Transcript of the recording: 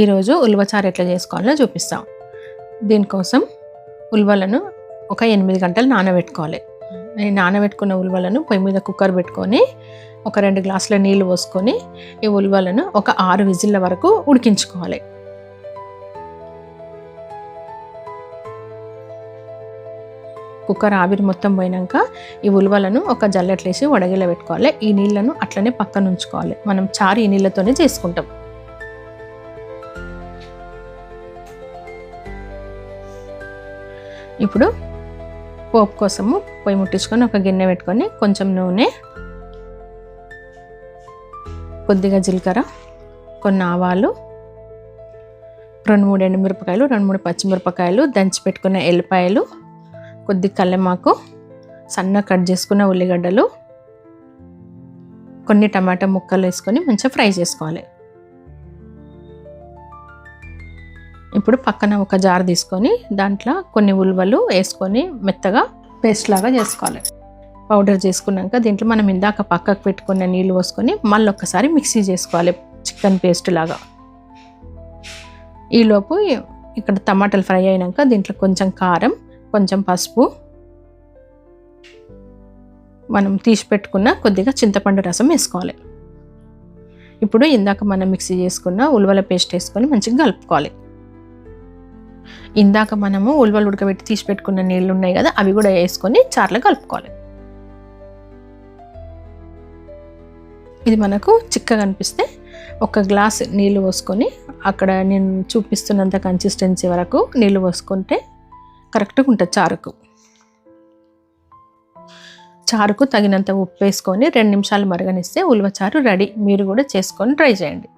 ఈరోజు ఉల్వచారు ఎట్లా చేసుకోవాలో చూపిస్తాం. దీనికోసం ఉల్వలను ఒక ఎనిమిది గంటలు నానబెట్టుకోవాలి. నేను నానబెట్టుకున్న ఉల్వలను పొయ్యి మీద కుక్కర్ పెట్టుకొని ఒక రెండు గ్లాసుల నీళ్ళు పోసుకొని ఈ ఉల్వలను ఒక ఆరు విజిల్ల వరకు ఉడికించుకోవాలి. కుక్కర్ ఆవిరి మొత్తం పోయినాక ఈ ఉల్వలను ఒక జల్లెట్లేసి వడగిల పెట్టుకోవాలి. ఈ నీళ్ళను అట్లనే పక్కన ఉంచుకోవాలి మనం చారు ఈ నీళ్ళతోనే చేసుకుంటాం. ఇప్పుడు పోపు కోసము పొయ్యి ముట్టించుకొని ఒక గిన్నె పెట్టుకొని కొంచెం నూనె కొద్దిగా జీలకర్ర కొన్ని ఆవాలు రెండు మూడు ఎండుమిరపకాయలు రెండు మూడు పచ్చిమిరపకాయలు దంచి పెట్టుకున్న ఎల్లిపాయలు కొద్ది కల్లెమాకు సన్న కట్ చేసుకున్న ఉల్లిగడ్డలు కొన్ని టమాటా ముక్కలు వేసుకొని మంచిగా ఫ్రై చేసుకోవాలి. ఇప్పుడు పక్కన ఒక జార్ తీసుకొని దాంట్లో కొన్ని ఉల్వలు వేసుకొని మెత్తగా పేస్ట్ లాగా చేసుకోవాలి. పౌడర్ చేసుకున్నాక దీంట్లో మనం ఇందాక పక్కకు పెట్టుకున్న నీళ్ళు పోసుకొని మళ్ళీ ఒక్కసారి మిక్సీ చేసుకోవాలి చికెన్ పేస్ట్ లాగా. ఈలోపు ఇక్కడ టమాటాలు ఫ్రై అయినాక దీంట్లో కొంచెం కారం కొంచెం పసుపు మనం తీసి పెట్టుకున్న కొద్దిగా చింతపండు రసం వేసుకోవాలి. ఇప్పుడు ఇందాక మనం మిక్సీ చేసుకున్న ఉలవల పేస్ట్ వేసుకొని మంచిగా కలుపుకోవాలి. ఇందాక మనము ఉలవలు ఉడకబెట్టి తీసి పెట్టుకున్న నీళ్ళు ఉన్నాయి కదా అవి కూడా వేసుకొని చార్లో కలుపుకోవాలి. ఇది మనకు చిక్కగా అనిపిస్తే ఒక గ్లాస్ నీళ్ళు పోసుకొని అక్కడ నేను చూపిస్తున్నంత కన్సిస్టెన్సీ వరకు నీళ్ళు పోసుకుంటే కరెక్ట్గా ఉంటుంది చారుకు. చారుకు తగినంత ఉప్పు వేసుకొని రెండు నిమిషాలు మరగనిస్తే ఉలవ చారు రెడీ. మీరు కూడా చేసుకొని ట్రై చేయండి.